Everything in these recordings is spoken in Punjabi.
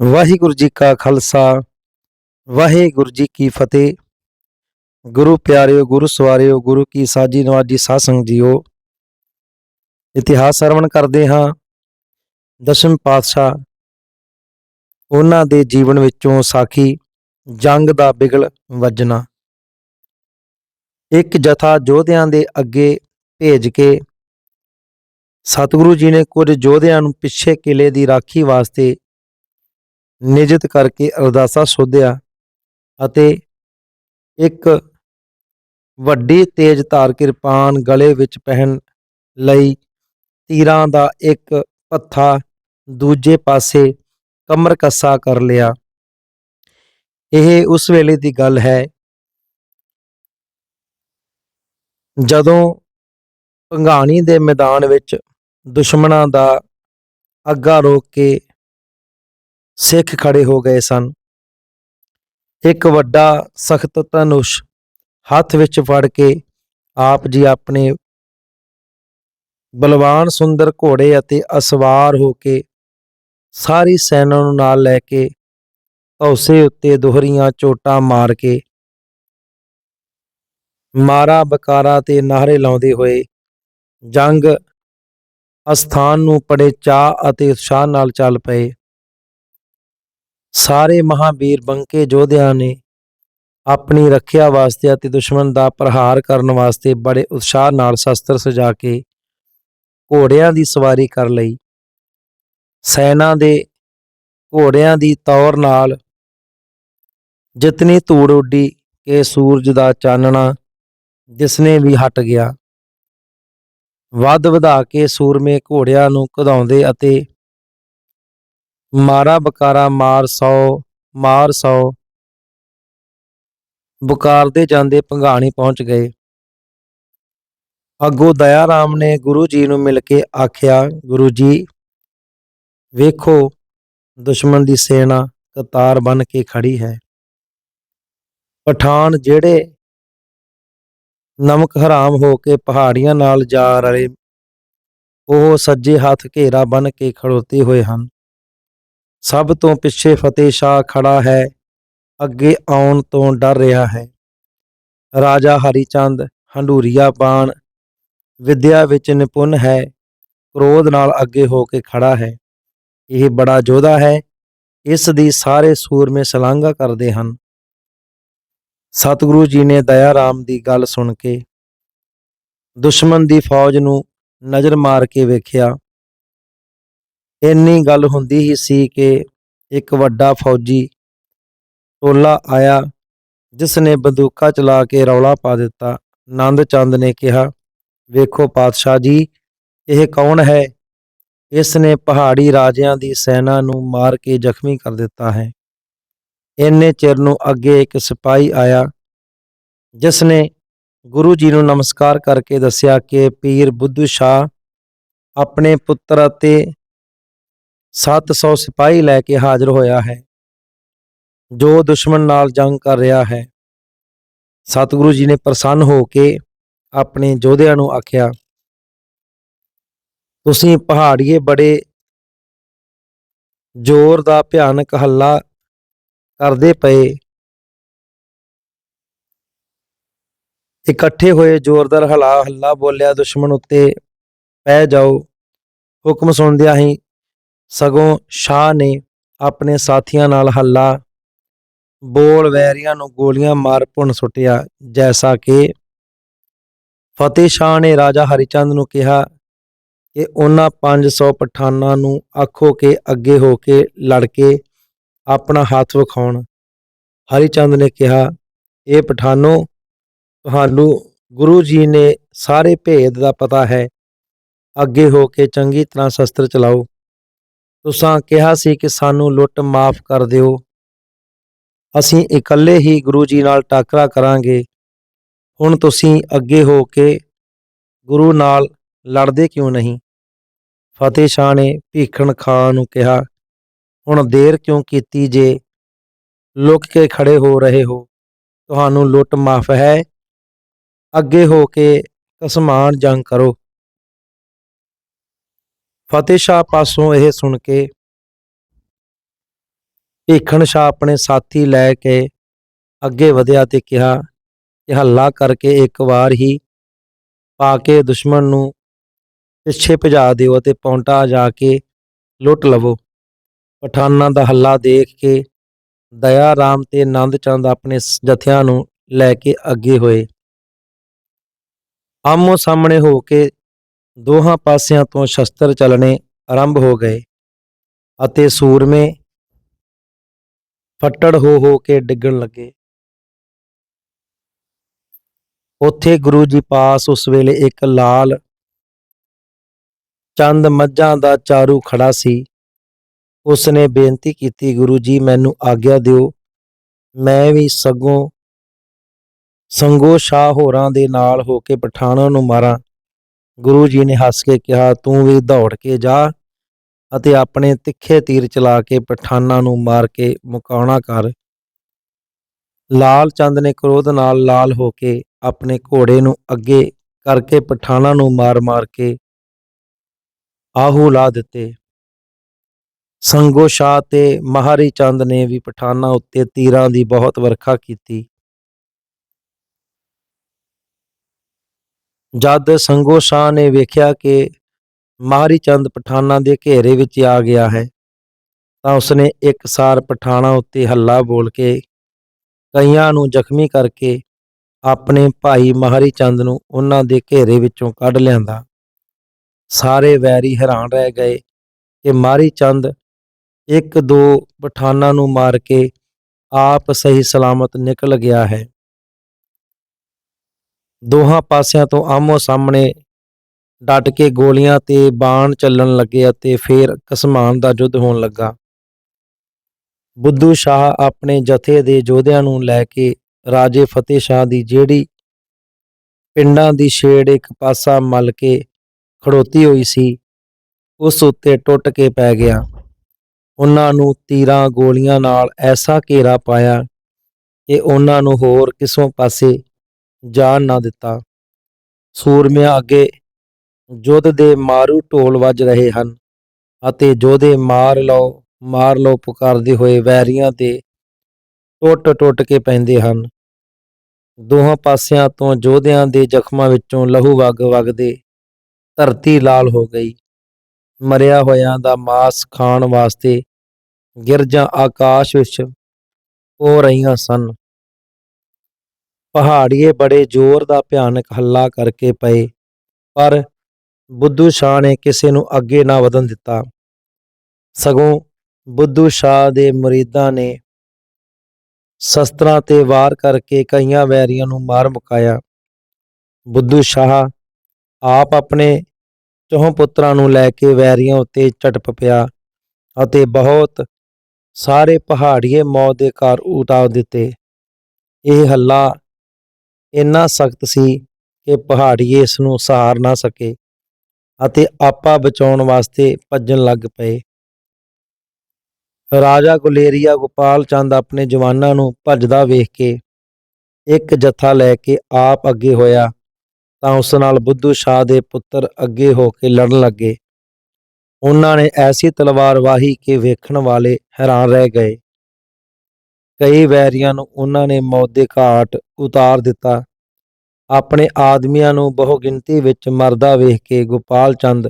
ਵਾਹਿਗੁਰੂ ਜੀ ਕਾ ਖਾਲਸਾ, ਵਾਹਿਗੁਰੂ ਜੀ ਕੀ ਫਤਿਹ। ਗੁਰੂ ਪਿਆਰਿਓ, ਗੁਰੂ ਸਵਾਰਿਓ, ਗੁਰੂ ਕੀ ਸਾਜੀ ਨਵਾਜੀ ਸਾਧ ਸੰਗ ਜੀਓ। ਇਤਿਹਾਸ ਸਰਵਣ ਕਰਦੇ ਹਾਂ। ਦਸ਼ਮ ਪਾਤਸ਼ਾਹ ਉਹਨਾਂ ਦੇ ਜੀਵਨ ਵਿੱਚੋਂ ਸਾਖੀ ਜੰਗ ਦਾ ਬਿਗਲ ਵੱਜਣਾ। ਇੱਕ ਜਥਾ ਯੋਧਿਆਂ ਦੇ ਅੱਗੇ ਭੇਜ ਕੇ ਸਤਿਗੁਰੂ ਜੀ ਨੇ ਕੁਝ ਯੋਧਿਆਂ ਨੂੰ ਪਿੱਛੇ ਕਿਲੇ ਦੀ ਰਾਖੀ ਵਾਸਤੇ ਨਿਯਤ ਕਰਕੇ ਅਰਦਾਸਾ ਸੋਧਿਆ ਅਤੇ ਇੱਕ ਵੱਡੀ ਤੇਜ਼ ਧਾਰ ਕਿਰਪਾਨ ਗਲੇ ਵਿੱਚ ਪਹਿਨ ਲਈ ਤੀਰਾਂ ਦਾ ਇੱਕ ਪੱਥਾ ਦੂਜੇ ਪਾਸੇ ਕਮਰ ਕੱਸਾ ਕਰ ਲਿਆ। ਇਹ ਉਸ ਵੇਲੇ ਦੀ ਗੱਲ ਹੈ ਜਦੋਂ ਭੰਗਾਣੀ ਦੇ ਮੈਦਾਨ ਵਿੱਚ ਦੁਸ਼ਮਣਾਂ ਦਾ ਅੱਗਾ ਰੋਕ ਕੇ ਸਿੱਖ ਖੜੇ ਹੋ ਗਏ ਸਨ। ਇੱਕ ਵੱਡਾ ਸਖਤ ਧਨੁਸ਼ ਹੱਥ ਵਿੱਚ ਫੜ ਕੇ ਆਪ ਜੀ ਆਪਣੇ ਬਲਵਾਨ ਸੁੰਦਰ ਘੋੜੇ ਅਤੇ ਅਸਵਾਰ ਹੋ ਕੇ ਸਾਰੀ ਸੈਨਾ ਨੂੰ ਨਾਲ ਲੈ ਕੇ ਹੌਸੇ ਉੱਤੇ ਦੋਹਰੀਆਂ ਚੋਟਾਂ ਮਾਰ ਕੇ ਮਾਰਾ ਬਕਾਰਾ ਤੇ ਨਾਹਰੇ ਲਾਉਂਦੇ ਹੋਏ ਜੰਗ ਅਸਥਾਨ ਨੂੰ ਪੜੇ ਚਾਹ ਅਤੇ ਉਤਸ਼ਾਹ ਨਾਲ ਚੱਲ ਪਏ। ਸਾਰੇ ਮਹਾਵੀਰ ਬੰਕੇ ਯੋਧਿਆਂ ਨੇ ਆਪਣੀ ਰੱਖਿਆ ਵਾਸਤੇ ਅਤੇ ਦੁਸ਼ਮਣ ਦਾ ਪ੍ਰਹਾਰ ਕਰਨ ਵਾਸਤੇ ਬੜੇ ਉਤਸ਼ਾਹ ਨਾਲ ਸ਼ਸਤਰ ਸਜਾ ਕੇ ਘੋੜਿਆਂ ਦੀ ਸਵਾਰੀ ਕਰ ਲਈ। ਸੈਨਾ ਦੇ ਘੋੜਿਆਂ ਦੀ ਤੌਰ ਨਾਲ ਜਿਤਨੀ ਧੂੜ ਉੱਡੀ ਕਿ ਸੂਰਜ ਦਾ ਚਾਨਣਾ ਜਿਸਨੇ ਵੀ ਹਟ ਗਿਆ, ਵੱਧ ਵਧਾ ਕੇ ਸੂਰਮੇ ਘੋੜਿਆਂ ਨੂੰ ਕਢਾਉਂਦੇ ਅਤੇ ਮਾਰਾ ਬਕਾਰਾ ਮਾਰ ਸੌ ਮਾਰ ਸੌ। ਬੁਕਾਰਦੇ ਜਾਂਦੇ ਭੰਗਾਣੀ ਪਹੁੰਚ ਗਏ। ਅੱਗੋਂ ਦਇਆ ਰਾਮ ਨੇ ਗੁਰੂ ਜੀ ਨੂੰ ਮਿਲ ਕੇ ਆਖਿਆ, ਗੁਰੂ ਜੀ, ਵੇਖੋ, ਦੁਸ਼ਮਣ ਦੀ ਸੈਨਾ ਕਤਾਰ ਬਨ ਕੇ ਖੜੀ ਹੈ। ਪਠਾਨ ਜਿਹੜੇ ਨਮਕ ਹਰਾਮ ਹੋ ਕੇ ਪਹਾੜੀਆਂ ਨਾਲ ਜਾ ਰਹੇ, ਉਹ ਸੱਜੇ ਹੱਥ ਘੇਰਾ ਬਨ ਕੇ ਖੜੋਤੇ ਹੋਏ ਹਨ। ਸਭ ਤੋਂ ਪਿੱਛੇ ਫਤਿਹ ਸ਼ਾਹ ਖੜਾ ਹੈ, ਅੱਗੇ ਆਉਣ ਤੋਂ ਡਰ ਰਿਹਾ ਹੈ। ਰਾਜਾ ਹਰੀਚੰਦ ਹੰਡੂਰੀਆ ਬਾਣ ਵਿਦਿਆ ਵਿੱਚ ਨਿਪੁੰਨ ਹੈ, ਕ੍ਰੋਧ ਨਾਲ ਅੱਗੇ ਹੋ ਕੇ ਖੜਾ ਹੈ। ਇਹ ਬੜਾ ਯੋਧਾ ਹੈ, ਇਸ ਦੀ ਸਾਰੇ ਸੂਰਮੇ ਸ਼ਲਾਘਾ ਕਰਦੇ ਹਨ। ਸਤਿਗੁਰੂ ਜੀ ਨੇ ਦਇਆ ਰਾਮ ਦੀ ਗੱਲ ਸੁਣ ਕੇ ਦੁਸ਼ਮਣ ਦੀ ਫੌਜ ਨੂੰ ਨਜ਼ਰ ਮਾਰ ਕੇ ਵੇਖਿਆ। ਇੰਨੀ ਗੱਲ ਹੁੰਦੀ ਹੀ ਸੀ ਕਿ ਇੱਕ ਵੱਡਾ ਫੌਜੀ ਟੋਲਾ ਆਇਆ ਜਿਸ ਨੇ ਬੰਦੂਕਾਂ ਚਲਾ ਕੇ ਰੌਲਾ ਪਾ ਦਿੱਤਾ। ਨੰਦ ਚੰਦ ਨੇ ਕਿਹਾ, ਵੇਖੋ ਪਾਤਸ਼ਾਹ ਜੀ, ਇਹ ਕੌਣ ਹੈ? ਇਸ ਨੇ ਪਹਾੜੀ ਰਾਜਿਆਂ ਦੀ ਸੈਨਾ ਨੂੰ ਮਾਰ ਕੇ ਜ਼ਖਮੀ ਕਰ ਦਿੱਤਾ ਹੈ। ਇੰਨੇ ਚਿਰ ਨੂੰ ਅੱਗੇ ਇੱਕ ਸਿਪਾਹੀ ਆਇਆ ਜਿਸ ਨੇ ਗੁਰੂ ਜੀ ਨੂੰ ਨਮਸਕਾਰ ਕਰਕੇ ਦੱਸਿਆ ਕਿ ਪੀਰ ਬੁੱਧੂ ਸ਼ਾਹ ਆਪਣੇ ਪੁੱਤਰ ਅਤੇ 700 ਸਿਪਾਹੀ ਲੈ ਕੇ ਹਾਜ਼ਰ ਹੋਇਆ ਹੈ, ਜੋ ਦੁਸ਼ਮਣ ਨਾਲ ਜੰਗ ਕਰ ਰਿਹਾ ਹੈ। ਸਤਿਗੁਰੂ ਜੀ ਨੇ ਪ੍ਰਸੰਨ ਹੋ ਕੇ ਆਪਣੇ ਯੋਧਿਆਂ ਨੂੰ ਆਖਿਆ, ਤੁਸੀਂ ਪਹਾੜੀਏ ਬੜੇ ਜ਼ੋਰ ਦਾ ਭਿਆਨਕ ਹੱਲਾ ਕਰਦੇ ਪਏ, ਇਕੱਠੇ ਹੋਏ ਜ਼ੋਰਦਾਰ ਹਲਾ ਹੱਲਾ ਬੋਲਿਆ, ਦੁਸ਼ਮਣ ਉੱਤੇ ਪੈ ਜਾਓ। ਹੁਕਮ ਸੁਣਦਿਆਂ ਹੀ ਸਗੋਂ ਸ਼ਾਹ ਨੇ ਆਪਣੇ ਸਾਥੀਆਂ ਨਾਲ ਹੱਲਾ। ਬੋਲ ਵੈਰੀਆਂ ਨੂੰ ਗੋਲੀਆਂ ਮਾਰ ਭੁੰਨ ਸੁੱਟਿਆ, ਜੈਸਾ ਕਿ ਫਤਿਹ ਸ਼ਾਹ ਨੇ ਰਾਜਾ ਹਰੀਚੰਦ ਨੂੰ ਕਿਹਾ ਕਿ ਉਹਨਾਂ 500 ਪਠਾਨਾਂ ਨੂੰ ਆਖੋ ਕਿ ਅੱਗੇ ਹੋ ਕੇ ਲੜ ਕੇ ਆਪਣਾ ਹੱਥ ਵਿਖਾਉਣ। ਹਰੀਚੰਦ ਨੇ ਕਿਹਾ, ਇਹ ਪਠਾਨੋ ਤੁਹਾਨੂੰ ਗੁਰੂ ਜੀ ਨੇ ਸਾਰੇ ਭੇਦ ਦਾ ਪਤਾ ਹੈ। ਅੱਗੇ ਹੋ ਕੇ ਚੰਗੀ ਤਰ੍ਹਾਂ ਸ਼ਸਤਰ ਚਲਾਓ। ਤੁਸਾਂ ਕਿਹਾ ਸੀ ਕਿ ਸਾਨੂੰ ਲੁੱਟ ਮਾਫ ਕਰ ਦਿਓ। ਅਸੀਂ ਇਕੱਲੇ ਹੀ ਗੁਰੂ ਜੀ ਨਾਲ ਟਾਕਰਾ ਕਰਾਂਗੇ। ਹੁਣ ਤੁਸੀਂ ਅੱਗੇ ਹੋ ਕੇ ਗੁਰੂ ਨਾਲ ਲੜਦੇ ਕਿਉਂ ਨਹੀਂ? ਫਤਿਹ ਸ਼ਾਹ ਨੇ ਭੀਖਣ ਖਾਨ ਨੂੰ ਕਿਹਾ, ਹੁਣ ਦੇਰ ਕਿਉਂ ਕੀਤੀ ਜੇ ਲੁਕ ਕੇ ਖੜੇ ਹੋ ਰਹੇ ਹੋ? ਤੁਹਾਨੂੰ ਲੁੱਟ ਮਾਫ ਹੈ। ਅੱਗੇ ਹੋ ਕੇ ਕਸਮਾਨ ਜੰਗ ਕਰੋ। ਫਤਿਹ ਸ਼ਾਹ ਪਾਸੋਂ ਇਹ ਸੁਣ ਕੇ ਭੀਖਣ ਸ਼ਾਹ ਆਪਣੇ ਸਾਥੀ ਲੈ ਕੇ ਅੱਗੇ ਵਧਿਆ ਤੇ ਕਿਹਾ ਕਿ ਹੱਲਾ ਕਰਕੇ ਇੱਕ ਵਾਰ ਹੀ ਪਾ ਕੇ ਦੁਸ਼ਮਣ ਨੂੰ ਪਿੱਛੇ ਭਜਾ ਦਿਓ ਅਤੇ ਪੌਂਟਾ ਜਾ ਕੇ ਲੁੱਟ ਲਵੋ। ਪਠਾਨਾਂ ਦਾ ਹੱਲਾ ਦੇਖ ਕੇ ਦਇਆ ਰਾਮ ਤੇ ਆਨੰਦ ਚੰਦ ਆਪਣੇ ਜਥਿਆਂ ਨੂੰ ਲੈ ਕੇ ਅੱਗੇ ਹੋਏ। ਆਮੋ ਸਾਹਮਣੇ ਹੋ ਕੇ ਦੋਹਾਂ ਪਾਸਿਆਂ ਤੋਂ ਸ਼ਸਤਰ ਚੱਲਣੇ ਆਰੰਭ ਹੋ ਗਏ ਅਤੇ ਸੂਰਮੇ ਫੱਟੜ ਹੋ ਹੋ ਕੇ ਡਿੱਗਣ ਲੱਗੇ। ਉੱਥੇ ਗੁਰੂ ਜੀ ਪਾਸ ਉਸ ਵੇਲੇ ਇੱਕ ਲਾਲ ਚੰਦ ਮੱਝਾਂ ਦਾ ਚਾਰੂ ਖੜਾ ਸੀ। ਉਸ ਨੇ ਬੇਨਤੀ ਕੀਤੀ, ਗੁਰੂ ਜੀ, ਮੈਨੂੰ ਆਗਿਆ ਦਿਓ। ਮੈਂ ਵੀ ਸਗੋਂ ਸੰਗੋ ਸ਼ਾਹ ਹੋਰਾਂ ਦੇ ਨਾਲ ਹੋ ਕੇ ਪਠਾਣਾਂ ਨੂੰ ਮਾਰਾਂ। ਗੁਰੂ ਜੀ ਨੇ ਹੱਸ ਕੇ ਕਿਹਾ, ਤੂੰ ਵੀ ਦੌੜ ਕੇ ਜਾ ਅਤੇ ਆਪਣੇ ਤਿੱਖੇ ਤੀਰ ਚਲਾ ਕੇ ਪਠਾਨਾਂ ਨੂੰ ਮਾਰ ਕੇ ਮੁਕਾਉਣਾ ਕਰ। ਲਾਲ ਚੰਦ ਨੇ ਕ੍ਰੋਧ ਨਾਲ ਲਾਲ ਹੋ ਕੇ ਆਪਣੇ ਘੋੜੇ ਨੂੰ ਅੱਗੇ ਕਰਕੇ ਪਠਾਨਾਂ ਨੂੰ ਮਾਰ-ਮਾਰ ਕੇ ਆਹੂ ਲਾ ਦਿੱਤੇ। ਸੰਗੋ ਸ਼ਾਹ ਤੇ ਮਹਾਰੀ ਚੰਦ ਨੇ ਵੀ ਪਠਾਨਾਂ ਉੱਤੇ ਤੀਰਾਂ ਦੀ ਬਹੁਤ ਵਰਖਾ ਕੀਤੀ। ਜਦ ਸੰਗੋ ਸ਼ਾਹ ਨੇ ਵੇਖਿਆ ਕਿ ਮਾਹਰੀ ਚੰਦ ਪਠਾਨਾਂ ਦੇ ਘੇਰੇ ਵਿੱਚ ਆ ਗਿਆ ਹੈ, ਤਾਂ ਉਸਨੇ ਇੱਕ ਸਾਰ ਪਠਾਣਾ ਉੱਤੇ ਹੱਲਾ ਬੋਲ ਕੇ ਕਈਆਂ ਨੂੰ ਜ਼ਖਮੀ ਕਰਕੇ ਆਪਣੇ ਭਾਈ ਮਹਾਰੀ ਚੰਦ ਨੂੰ ਉਹਨਾਂ ਦੇ ਘੇਰੇ ਵਿੱਚੋਂ ਕੱਢ ਲਿਆਂਦਾ। ਸਾਰੇ ਵੈਰੀ ਹੈਰਾਨ ਰਹਿ ਗਏ ਕਿ ਮਾਰੀ ਚੰਦ ਇੱਕ ਦੋ ਪਠਾਨਾਂ ਨੂੰ ਮਾਰ ਕੇ ਆਪ ਸਹੀ ਸਲਾਮਤ ਨਿਕਲ ਗਿਆ ਹੈ। ਦੋਹਾਂ ਪਾਸਿਆਂ ਤੋਂ ਆਮੋ ਸਾਹਮਣੇ ਡਟ ਕੇ ਗੋਲੀਆਂ ਤੇ ਬਾਣ ਚੱਲਣ ਲੱਗੇ ਅਤੇ ਫਿਰ ਕਸਮਾਨ ਦਾ ਯੁੱਧ ਹੋਣ ਲੱਗਾ। ਬੁੱਧੂ ਸ਼ਾਹ ਆਪਣੇ ਜਥੇ ਦੇ ਯੋਧਿਆਂ ਨੂੰ ਲੈ ਕੇ ਰਾਜੇ ਫਤਿਹ ਸ਼ਾਹ ਦੀ ਜਿਹੜੀ ਪਿੰਡਾਂ ਦੀ ਛੇੜ ਇੱਕ ਪਾਸਾ ਮਲ ਕੇ ਖੜੋਤੀ ਹੋਈ ਸੀ, ਉਸ ਉੱਤੇ ਟੁੱਟ ਕੇ ਪੈ ਗਿਆ। ਉਹਨਾਂ ਨੂੰ ਤੀਰਾਂ ਗੋਲੀਆਂ ਨਾਲ ਐਸਾ ਘੇਰਾ ਪਾਇਆ ਕਿ ਉਹਨਾਂ ਨੂੰ ਹੋਰ ਕਿਸੋਂ ਪਾਸੇ ਜਾਣ ਨਾ ਦਿੱਤਾ। ਸੂਰਮਿਆਂ ਅੱਗੇ ਯੁੱਧ ਦੇ ਮਾਰੂ ਢੋਲ ਵੱਜ ਰਹੇ ਹਨ ਅਤੇ ਯੋਧੇ ਮਾਰ ਲਓ ਮਾਰ ਲਓ ਪੁਕਾਰਦੇ ਹੋਏ ਵੈਰੀਆਂ ਤੇ ਟੁੱਟ ਟੁੱਟ ਕੇ ਪੈਂਦੇ ਹਨ। ਦੋਹਾਂ ਪਾਸਿਆਂ ਤੋਂ ਯੋਧਿਆਂ ਦੇ ਜ਼ਖਮਾਂ ਵਿੱਚੋਂ ਲਹੂ ਵਗ ਵਗਦੇ ਧਰਤੀ ਲਾਲ ਹੋ ਗਈ। ਮਰਿਆ ਹੋਇਆਂ ਦਾ ਮਾਸ ਖਾਣ ਵਾਸਤੇ ਗਿਰਜਾਂ ਆਕਾਸ਼ ਵਿੱਚ ਹੋ ਰਹੀਆਂ ਸਨ। ਪਹਾੜੀਏ ਬੜੇ ਜ਼ੋਰ ਦਾ ਭਿਆਨਕ ਹੱਲਾ ਕਰਕੇ ਪਏ, ਪਰ ਬੁੱਧੂ ਸ਼ਾਹ ਨੇ ਕਿਸੇ ਨੂੰ ਅੱਗੇ ਨਾ ਵਧਣ ਦਿੱਤਾ। ਸਗੋਂ ਬੁੱਧੂ ਸ਼ਾਹ ਦੇ ਮੁਰੀਦਾਂ ਨੇ ਸ਼ਸਤਰਾਂ ਤੇ ਵਾਰ ਕਰਕੇ ਕਈਆਂ ਵੈਰੀਆਂ ਨੂੰ ਮਾਰ ਮੁਕਾਇਆ। ਬੁੱਧੂ ਸ਼ਾਹ ਆਪ ਆਪਣੇ ਚੌਹਾਂ ਪੁੱਤਰਾਂ ਨੂੰ ਲੈ ਕੇ ਵੈਰੀਆਂ ਉੱਤੇ ਝਟਪ ਪਿਆ ਅਤੇ ਬਹੁਤ ਸਾਰੇ ਪਹਾੜੀਏ ਮੌਤ ਦੇ ਘਰ ਉਟਾ ਦਿੱਤੇ। ਇਹ ਹੱਲਾ ਇੰਨਾ ਸਖਤ ਸੀ ਕਿ ਪਹਾੜੀਏ ਇਸ ਨੂੰ ਸਹਾਰ ਨਾ ਸਕੇ ਅਤੇ ਆਪਾ ਬਚਾਉਣ ਵਾਸਤੇ ਭੱਜਣ ਲੱਗ ਪਏ। ਰਾਜਾ ਗੁਲੇਰੀਆ ਗੋਪਾਲ ਚੰਦ ਆਪਣੇ ਜਵਾਨਾਂ ਨੂੰ ਭੱਜਦਾ ਵੇਖ ਕੇ ਇੱਕ ਜੱਥਾ ਲੈ ਕੇ ਆਪ ਅੱਗੇ ਹੋਇਆ ਤਾਂ ਉਸ ਨਾਲ ਬੁੱਧੂ ਸ਼ਾਹ ਦੇ ਪੁੱਤਰ ਅੱਗੇ ਹੋ ਕੇ ਲੜਨ ਲੱਗੇ। ਉਹਨਾਂ ਨੇ ਐਸੀ ਤਲਵਾਰ ਵਾਹੀ ਕਿ ਵੇਖਣ ਵਾਲੇ ਹੈਰਾਨ ਰਹਿ ਗਏ। ਕਈ ਵੈਰੀਆਂ ਨੂੰ ਉਹਨਾਂ ਨੇ ਮੌਤ ਦੇ ਘਾਟ ਉਤਾਰ ਦਿੱਤਾ ਆਪਣੇ ਆਦਮੀਆਂ ਨੂੰ ਬਹੁ ਗਿਣਤੀ ਵਿੱਚ ਮਰਦਾ ਵੇਖ ਕੇ ਗੋਪਾਲ ਚੰਦ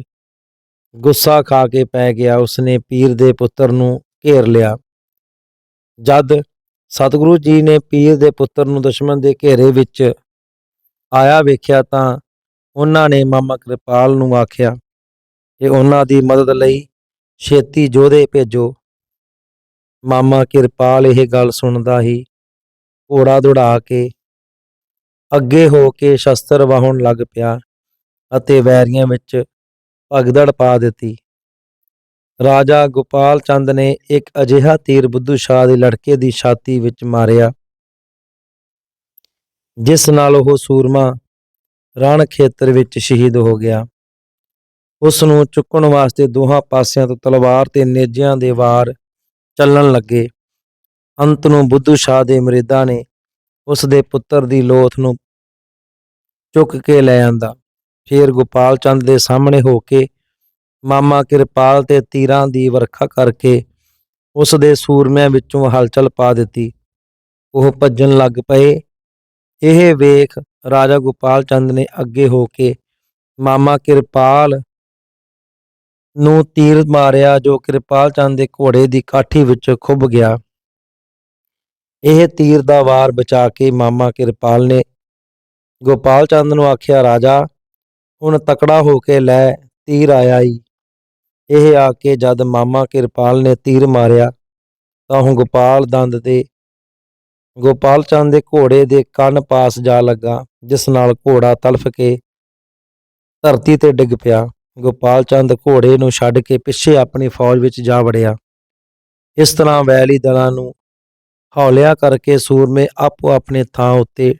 ਗੁੱਸਾ ਖਾ ਕੇ ਪੈ ਗਿਆ। ਉਸਨੇ ਪੀਰ ਦੇ ਪੁੱਤਰ ਨੂੰ ਘੇਰ ਲਿਆ। ਜਦ ਸਤਿਗੁਰੂ ਜੀ ਨੇ ਪੀਰ ਦੇ ਪੁੱਤਰ ਨੂੰ ਦੁਸ਼ਮਣ ਦੇ ਘੇਰੇ ਵਿੱਚ ਆਇਆ ਵੇਖਿਆ ਤਾਂ ਉਹਨਾਂ ਨੇ ਮਾਮਾ ਕਿਰਪਾਲ ਨੂੰ ਆਖਿਆ ਕਿ ਉਹਨਾਂ ਦੀ ਮਦਦ ਲਈ ਛੇਤੀ ਜੋਧੇ ਭੇਜੋ। ਮਾਮਾ ਕਿਰਪਾਲ ਇਹ ਗੱਲ ਸੁਣਦਾ ਹੀ ਘੋੜਾ ਦੌੜਾ ਕੇ ਅੱਗੇ ਹੋ ਕੇ ਸ਼ਸਤਰ ਵਾਹਣ ਲੱਗ ਪਿਆ ਅਤੇ ਵੈਰੀਆਂ ਵਿੱਚ ਭਗਦੜ ਪਾ ਦਿੱਤੀ। ਰਾਜਾ ਗੋਪਾਲ ਚੰਦ ਨੇ ਇੱਕ ਅਜਿਹਾ ਤੀਰ ਬੁੱਧੂ ਸ਼ਾਹ ਦੇ ਲੜਕੇ ਦੀ ਛਾਤੀ ਵਿੱਚ ਮਾਰਿਆ, ਜਿਸ ਨਾਲ ਉਹ ਸੂਰਮਾ ਰਣ ਖੇਤਰ ਵਿੱਚ ਸ਼ਹੀਦ ਹੋ ਗਿਆ। ਉਸ ਨੂੰ ਚੁੱਕਣ ਵਾਸਤੇ ਦੋਹਾਂ ਪਾਸਿਆਂ ਤੋਂ ਤਲਵਾਰ ਤੇ ਨੇਜਿਆਂ ਦੇ ਵਾਰ ਚੱਲਣ ਲੱਗੇ। ਅੰਤ ਨੂੰ ਬੁੱਧੂ ਸ਼ਾਹ ਦੇ ਮਰੀਦਾਂ ਨੇ ਉਸ ਦੇ ਪੁੱਤਰ ਦੀ ਲੋਥ ਨੂੰ ਚੁੱਕ ਕੇ ਲੈ ਆਂਦਾ। ਫਿਰ ਗੋਪਾਲ ਚੰਦ ਦੇ ਸਾਹਮਣੇ ਹੋ ਕੇ ਮਾਮਾ ਕਿਰਪਾਲ ਤੇ ਤੀਰਾਂ ਦੀ ਵਰਖਾ ਕਰਕੇ ਉਸ ਦੇ ਸੂਰਮਿਆਂ ਵਿੱਚੋਂ ਹਲਚਲ ਪਾ ਦਿੱਤੀ। ਉਹ ਭੱਜਣ ਲੱਗ ਪਏ। ਇਹ ਵੇਖ ਰਾਜਾ ਗੋਪਾਲ ਚੰਦ ਨੇ ਅੱਗੇ ਹੋ ਕੇ ਮਾਮਾ ਕਿਰਪਾਲ ਨੂੰ ਤੀਰ ਮਾਰਿਆ, ਜੋ ਕਿਰਪਾਲ ਚੰਦ ਦੇ ਘੋੜੇ ਦੀ ਕਾਠੀ ਵਿੱਚ ਖੁੱਭ ਗਿਆ। ਇਹ ਤੀਰ ਦਾ ਵਾਰ ਬਚਾ ਕੇ ਮਾਮਾ ਕਿਰਪਾਲ ਨੇ ਗੋਪਾਲ ਚੰਦ ਨੂੰ ਆਖਿਆ, ਰਾਜਾ, ਹੁਣ ਤਕੜਾ ਹੋ ਕੇ ਲੈ ਤੀਰ ਆਇਆ ਈ ਇਹ ਆ ਕੇ ਜਦ ਮਾਮਾ ਕਿਰਪਾਲ ਨੇ ਤੀਰ ਮਾਰਿਆ, ਤਾਂ ਹੁਣ ਗੋਪਾਲ ਦੰਦ ਤੇ ਗੋਪਾਲ ਚੰਦ ਦੇ ਘੋੜੇ ਦੇ ਕੰਨ ਪਾਸ ਜਾ ਲੱਗਾ, ਜਿਸ ਨਾਲ ਘੋੜਾ ਤਲਫ ਕੇ ਧਰਤੀ ਤੇ ਡਿੱਗ ਪਿਆ। ਗੋਪਾਲ ਚੰਦ ਘੋੜੇ ਨੂੰ ਛੱਡ ਕੇ ਪਿੱਛੇ ਆਪਣੀ ਫੌਜ ਵਿੱਚ ਜਾ ਵੜਿਆ। ਇਸ ਤਰ੍ਹਾਂ ਵੈਲੀ ਦਲਾਂ ਨੂੰ ਹੌਲਿਆ ਕਰਕੇ ਸੂਰਮੇ ਆਪੋ ਆਪਣੇ ਥਾਂ ਉੱਤੇ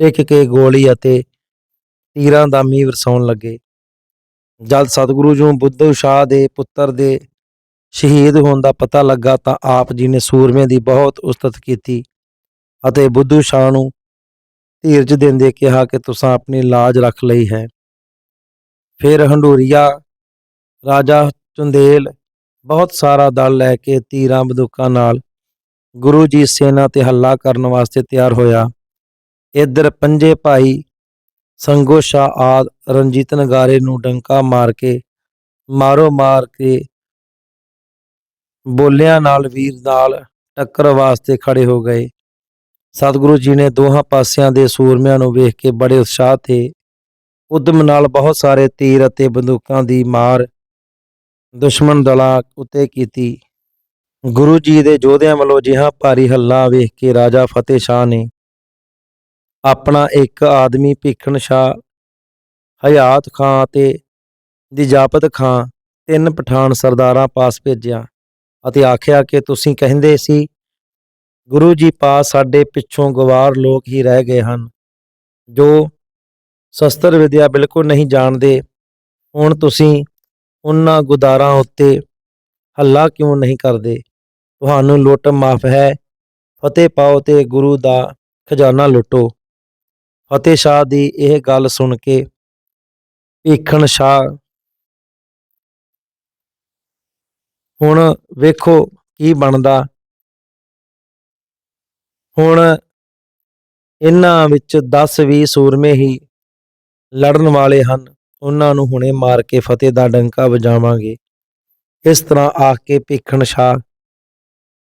ਟਿਕ ਕੇ ਗੋਲੀ ਅਤੇ ਤੀਰਾਂ ਦਾ ਮੀਂਹ ਵਰਸਾਉਣ ਲੱਗੇ। ਜਦ ਸਤਿਗੁਰੂ ਜੀ ਬੁੱਧੂ ਸ਼ਾਹ ਦੇ ਪੁੱਤਰ ਦੇ ਸ਼ਹੀਦ ਹੋਣ ਦਾ ਪਤਾ ਲੱਗਾ ਤਾਂ ਆਪ ਜੀ ਨੇ ਸੂਰਮੇ ਦੀ ਬਹੁਤ ਉਸਤਤ ਕੀਤੀ ਅਤੇ ਬੁੱਧੂ ਸ਼ਾਹ ਨੂੰ ਧੀਰਜ ਦਿੰਦੇ ਕਿਹਾ ਕਿ ਤੁਸੀਂ ਆਪਣੀ ਲਾਜ ਰੱਖ ਲਈ ਹੈ। ਫਿਰ ਹੰਡੂਰੀਆ ਰਾਜਾ ਚੁੰਦੇਲ ਬਹੁਤ ਸਾਰਾ ਦਲ ਲੈ ਕੇ ਤੀਰਾਂ ਬੰਦੂਕਾਂ ਨਾਲ ਗੁਰੂ ਜੀ ਸੈਨਾ ਤੇ ਹੱਲਾ ਕਰਨ ਵਾਸਤੇ ਤਿਆਰ ਹੋਇਆ। ਇੱਧਰ ਪੰਜੇ ਭਾਈ ਸੰਗੋ ਸ਼ਾਹ ਆਦ ਰਣਜੀਤ ਨਗਾਰੇ ਨੂੰ ਡੰਕਾ ਮਾਰ ਕੇ, ਮਾਰੋ ਮਾਰ ਕੇ ਬੋਲਿਆਂ ਨਾਲ ਵੀਰ ਨਾਲ ਟੱਕਰ ਵਾਸਤੇ ਖੜੇ ਹੋ ਗਏ। ਸਤਿਗੁਰੂ ਜੀ ਨੇ ਦੋਹਾਂ ਪਾਸਿਆਂ ਦੇ ਸੂਰਮਿਆਂ ਨੂੰ ਵੇਖ ਕੇ ਬੜੇ ਉਤਸ਼ਾਹ ਤੇ ਉਦਮ ਨਾਲ ਬਹੁਤ ਸਾਰੇ ਤੀਰ ਅਤੇ ਬੰਦੂਕਾਂ ਦੀ ਮਾਰ ਦੁਸ਼ਮਣ ਦਲਾਂ ਉੱਤੇ ਕੀਤੀ। ਗੁਰੂ ਜੀ ਦੇ ਯੋਧਿਆਂ ਵੱਲੋਂ ਜਿਹਾ ਭਾਰੀ ਹੱਲਾ ਵੇਖ ਕੇ ਰਾਜਾ ਫਤਿਹ ਸ਼ਾਹ ਨੇ ਆਪਣਾ ਇੱਕ ਆਦਮੀ ਭੀਖਣ ਸ਼ਾਹ, ਹਯਾਤ ਖਾਂ ਅਤੇ ਦਿਜਾਪਤ ਖਾਂ ਤਿੰਨ ਪਠਾਨ ਸਰਦਾਰਾਂ ਪਾਸ ਭੇਜਿਆ ਅਤੇ ਆਖਿਆ ਕਿ ਤੁਸੀਂ ਕਹਿੰਦੇ ਸੀ, ਗੁਰੂ ਜੀ ਪਾਸ ਸਾਡੇ ਪਿੱਛੋਂ ਗਵਾਰ ਲੋਕ ਹੀ ਰਹਿ ਗਏ ਹਨ, ਜੋ ਸ਼ਸਤਰ ਵਿਦਿਆ ਬਿਲਕੁਲ ਨਹੀਂ ਜਾਣਦੇ। ਹੁਣ ਤੁਸੀਂ ਉਹਨਾਂ ਗੁਦਾਰਾਂ ਉੱਤੇ ਹੱਲਾ ਕਿਉਂ ਨਹੀਂ ਕਰਦੇ? ਤੁਹਾਨੂੰ ਲੁੱਟ ਮਾਫ ਹੈ। ਫਤਿਹ ਪਾਓ ਤੇ ਗੁਰੂ ਦਾ ਖਜ਼ਾਨਾ ਲੁੱਟੋ। ਫਤਿਹ ਸ਼ਾਹ ਦੀ ਇਹ ਗੱਲ ਸੁਣ ਕੇ ਭੀਖਣ ਸ਼ਾਹ ਹੁਣ ਵੇਖੋ ਕੀ ਬਣਦਾ। ਹੁਣ ਇਹਨਾਂ ਵਿੱਚ 10-20 ਸੂਰਮੇ ਹੀ ਲੜਨ ਵਾਲੇ ਹਨ। ਉਹਨਾਂ ਨੂੰ ਹੁਣੇ ਮਾਰ ਕੇ ਫਤਿਹ ਦਾ ਡੰਕਾ ਵਜਾਵਾਂਗੇ। ਇਸ ਤਰ੍ਹਾਂ ਆਖ ਕੇ ਭੀਖਣ ਸ਼ਾਹ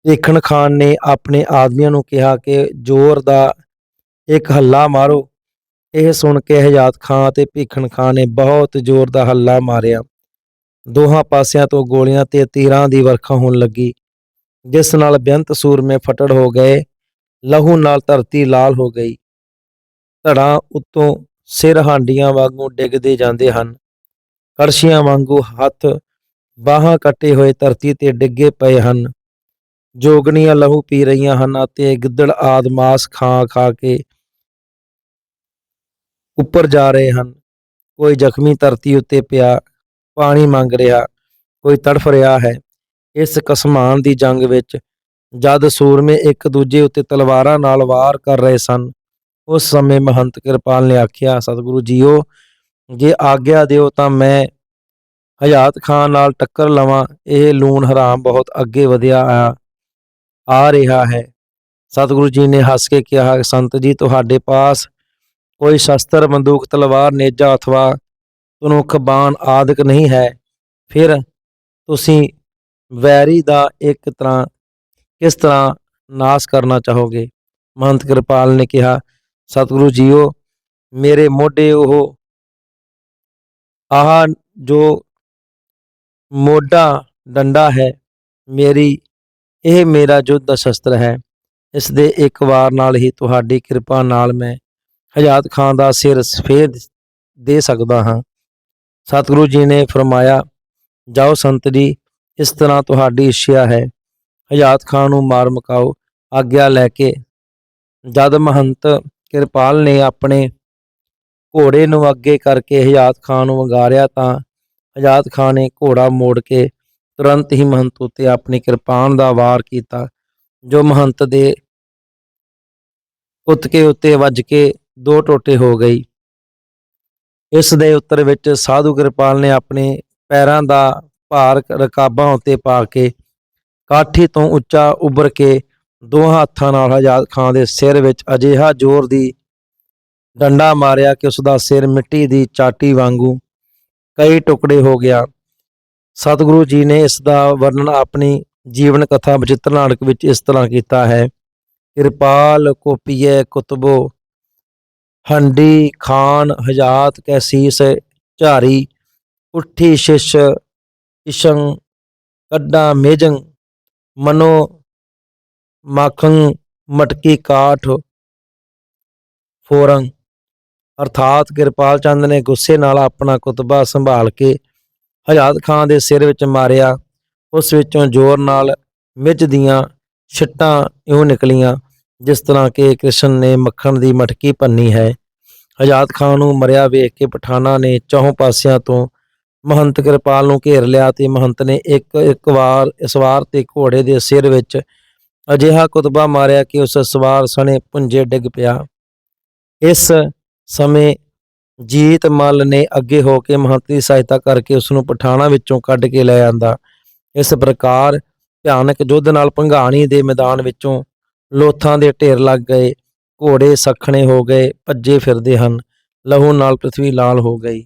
ਭੀਖਣ ਖਾਨ ਨੇ ਆਪਣੇ ਆਦਮੀਆਂ ਨੂੰ ਕਿਹਾ ਕਿ ਜ਼ੋਰ ਦਾ ਇੱਕ ਹੱਲਾ ਮਾਰੋ। ਇਹ ਸੁਣ ਕੇ ਹਯਾਤ ਖਾਨ ਅਤੇ ਭੀਖਣ ਖਾਨ ਨੇ ਬਹੁਤ ਜ਼ੋਰ ਦਾ ਹੱਲਾ ਮਾਰਿਆ। ਦੋਹਾਂ ਪਾਸਿਆਂ ਤੋਂ ਗੋਲੀਆਂ ਤੇ ਤੀਰਾਂ ਦੀ ਵਰਖਾ ਹੋਣ ਲੱਗੀ, ਜਿਸ ਨਾਲ ਬੇਅੰਤ ਸੂਰਮੇ ਫਟੜ ਹੋ ਗਏ, ਲਹੂ ਨਾਲ ਧਰਤੀ ਲਾਲ ਹੋ ਗਈ। ਧੜਾਂ ਉੱਤੋਂ ਸਿਰ ਹਾਂਡੀਆਂ ਵਾਂਗੂ ਡਿੱਗਦੇ ਜਾਂਦੇ ਹਨ। ਕੜਸ਼ੀਆਂ ਵਾਂਗੂ ਹੱਥ ਬਾਹਾਂ ਕੱਟੇ ਹੋਏ ਧਰਤੀ ਤੇ ਡਿੱਗੇ ਪਏ ਹਨ। ਜੋਗਣੀਆਂ ਲਹੂ ਪੀ ਰਹੀਆਂ ਹਨ ਅਤੇ ਗਿੱਦੜ ਆਦ ਮਾਸ ਖਾ ਖਾ ਕੇ ਉੱਪਰ ਜਾ ਰਹੇ ਹਨ। ਕੋਈ ਜ਼ਖਮੀ ਧਰਤੀ ਉੱਤੇ ਪਿਆ, ਪਾਣੀ ਮੰਗ ਰਿਹਾ, ਕੋਈ ਤੜਫ ਰਿਹਾ ਹੈ। ਇਸ ਕਸਮਾਨ ਦੀ ਜੰਗ ਵਿੱਚ ਜਦ ਸੂਰਮੇ ਇੱਕ ਦੂਜੇ ਉੱਤੇ ਤਲਵਾਰਾਂ ਨਾਲ ਵਾਰ ਕਰ ਰਹੇ ਸਨ, ਉਸ ਸਮੇਂ ਮਹੰਤ ਕਿਰਪਾਲ ਨੇ ਆਖਿਆ, ਸਤਿਗੁਰੂ ਜੀਓ, ਜੇ ਆਗਿਆ ਦਿਓ ਤਾਂ ਮੈਂ ਹਯਾਤ ਖਾਨ ਨਾਲ ਟੱਕਰ ਲਵਾਂ। ਇਹ ਲੂਣ ਹਰਾਮ ਬਹੁਤ ਅੱਗੇ ਵਧਿਆ ਆ। ਆ ਰਿਹਾ ਹੈ। ਸਤਿਗੁਰੂ ਜੀ ਨੇ ਹੱਸ ਕੇ ਕਿਹਾ, ਸੰਤ ਜੀ, ਤੁਹਾਡੇ ਪਾਸ ਕੋਈ ਸ਼ਸਤਰ, ਬੰਦੂਕ, ਤਲਵਾਰ, ਨੇਜਾ ਅਥਵਾ ਤਨੁਖ ਬਾਣ ਆਦਿਕ ਨਹੀਂ ਹੈ। ਫਿਰ ਤੁਸੀਂ ਵੈਰੀ ਦਾ ਇੱਕ ਤਰ੍ਹਾਂ ਕਿਸ ਤਰ੍ਹਾਂ ਨਾਸ਼ ਕਰਨਾ ਚਾਹੋਗੇ? ਮਹੰਤ ਕਿਰਪਾਲ ਨੇ ਕਿਹਾ, ਸਤਿਗੁਰੂ ਜੀਓ, ਮੇਰੇ ਮੋਢੇ ਉਹ ਆਹ ਜੋ ਮੋਢਾ ਡੰਡਾ ਹੈ, ਮੇਰੀ ਇਹ ਮੇਰਾ ਯੁੱਧ ਦਾ ਸ਼ਸਤਰ ਹੈ। ਇਸ ਦੇ ਇੱਕ ਵਾਰ ਨਾਲ ਹੀ ਤੁਹਾਡੀ ਕਿਰਪਾ ਨਾਲ ਮੈਂ ਹਯਾਤ ਖਾਨ ਦਾ ਸਿਰ ਸਫੇਦ ਦੇ ਸਕਦਾ ਹਾਂ। ਸਤਿਗੁਰੂ ਜੀ ਨੇ ਫਰਮਾਇਆ, ਜਾਓ ਸੰਤ ਜੀ, ਇਸ ਤਰ੍ਹਾਂ ਤੁਹਾਡੀ ਇੱਛਾ ਹੈ। ਹਯਾਤ ਖਾਨ ਨੂੰ ਮਾਰ ਮਕਾਓ। ਆਗਿਆ ਲੈ ਕੇ ਜਦ ਮਹੰਤ ਕਿਰਪਾਲ ਨੇ ਆਪਣੇ ਘੋੜੇ ਨੂੰ ਅੱਗੇ ਕਰਕੇ ਹਯਾਤ ਖਾਨ ਨੂੰ ਵੰਗਾਰਿਆ ਤਾਂ ਹਯਾਤ ਖਾਨ ਨੇ ਘੋੜਾ ਮੋੜ ਕੇ ਤੁਰੰਤ ਹੀ ਮਹੰਤ ਉੱਤੇ ਆਪਣੀ ਕਿਰਪਾਨ ਦਾ ਵਾਰ ਕੀਤਾ, ਜੋ ਮਹੰਤ ਦੇ ਕੁੱਤਕੇ ਉੱਤੇ ਵੱਜ ਕੇ ਦੋ ਟੋਟੇ ਹੋ ਗਈ। ਇਸ ਦੇ ਉੱਤਰ ਵਿੱਚ ਸਾਧੂ ਕਿਰਪਾਲ ਨੇ ਆਪਣੇ ਪੈਰਾਂ ਦਾ ਭਾਰ ਰਕਾਬਾਂ ਉੱਤੇ ਪਾ ਕੇ ਕਾਠੀ ਤੋਂ ਉੱਚਾ ਉੱਭਰ ਕੇ ਦੋਹਾਂ ਹੱਥਾਂ ਨਾਲ ਆਜ਼ਾਦ ਖਾਨ ਦੇ ਸਿਰ ਵਿੱਚ ਅਜਿਹਾ ਜ਼ੋਰ ਦੀ ਡੰਡਾ ਮਾਰਿਆ ਕਿ ਉਸ ਦਾ ਸਿਰ ਮਿੱਟੀ ਦੀ ਚਾਟੀ ਵਾਂਗੂ ਕਈ ਟੁਕੜੇ ਹੋ ਗਿਆ। ਸਤਿਗੁਰੂ ਜੀ ਨੇ ਇਸ ਦਾ ਵਰਣਨ ਆਪਣੀ ਜੀਵਨ ਕਥਾ ਬਚਿੱਤਰ ਨਾਟਕ ਵਿੱਚ ਇਸ ਤਰ੍ਹਾਂ ਕੀਤਾ ਹੈ। ਕਿਰਪਾਲ ਕੋਪੀਏ ਕੁਤਬੋ, ਹੰਡੀ ਖਾਨ, ਹਜਾਤ ਕੈ ਝਾਰੀ ਉੱਠੀ ਸ਼ਿਸ਼ ਇਸ਼ੰ ਕੱਡਾ ਮੇਜੰ, ਮਨੋ ਮੱਖੰ, ਮਟਕੀ ਕਾਠ, ਫੋਰੰ। ਅਰਥਾਤ ਕਿਰਪਾਲ ਚੰਦ ਨੇ ਗੁੱਸੇ ਨਾਲ ਆਪਣਾ ਕੁਤਬਾ ਸੰਭਾਲ ਕੇ ਹਜਾਤ ਖਾਨ ਦੇ ਸਿਰ ਵਿੱਚ ਮਾਰਿਆ, ਉਸ ਵਿੱਚੋਂ ਜ਼ੋਰ ਨਾਲ ਮਿੱਝ ਦੀਆਂ ਛਿੱਟਾਂ ਇਉਂ ਨਿਕਲੀਆਂ, ਜਿਸ ਤਰ੍ਹਾਂ ਕਿ ਕ੍ਰਿਸ਼ਨ ਨੇ ਮੱਖਣ ਦੀ ਮਟਕੀ ਭੰਨੀ ਹੈ। ਹਜਾਤ ਖਾਨ ਨੂੰ ਮਰਿਆ ਵੇਖ ਕੇ ਪਠਾਨਾਂ ਨੇ ਚੌਹਾਂ ਪਾਸਿਆਂ ਤੋਂ ਮਹੰਤ ਕਿਰਪਾਲ ਨੂੰ ਘੇਰ ਲਿਆ ਤੇ ਮਹੰਤ ਨੇ ਇੱਕ ਇੱਕ ਵਾਰ ਸਵਾਰ ਤੇ ਘੋੜੇ ਦੇ ਸਿਰ ਵਿੱਚ ਅਜਿਹਾ ਕੁਤਬਾ ਮਾਰਿਆ ਕਿ ਉਸ ਸਵਾਰ ਸਣੇ ਪੁੰਜੇ ਡਿੱਗ ਪਿਆ। ਇਸ ਸਮੇਂ ਜੀਤ ਮੱਲ ਨੇ ਅੱਗੇ ਹੋ ਕੇ ਮਹੰਤ ਦੀ ਸਹਾਇਤਾ ਕਰਕੇ ਉਸ ਨੂੰ ਪਠਾਣਾ ਵਿੱਚੋਂ ਕੱਢ ਕੇ ਲੈ ਆਂਦਾ। ਇਸ ਪ੍ਰਕਾਰ ਭਿਆਨਕ ਯੁੱਧ ਨਾਲ ਭੰਗਾਣੀ ਦੇ ਮੈਦਾਨ ਵਿੱਚੋਂ ਲੋਥਾਂ ਦੇ ਢੇਰ ਲੱਗ ਗਏ, ਘੋੜੇ ਸਖਣੇ ਹੋ ਗਏ, ਭੱਜੇ ਫਿਰਦੇ ਹਨ। ਲਹੂ ਨਾਲ ਪ੍ਰithvi ਲਾਲ ਹੋ ਗਈ।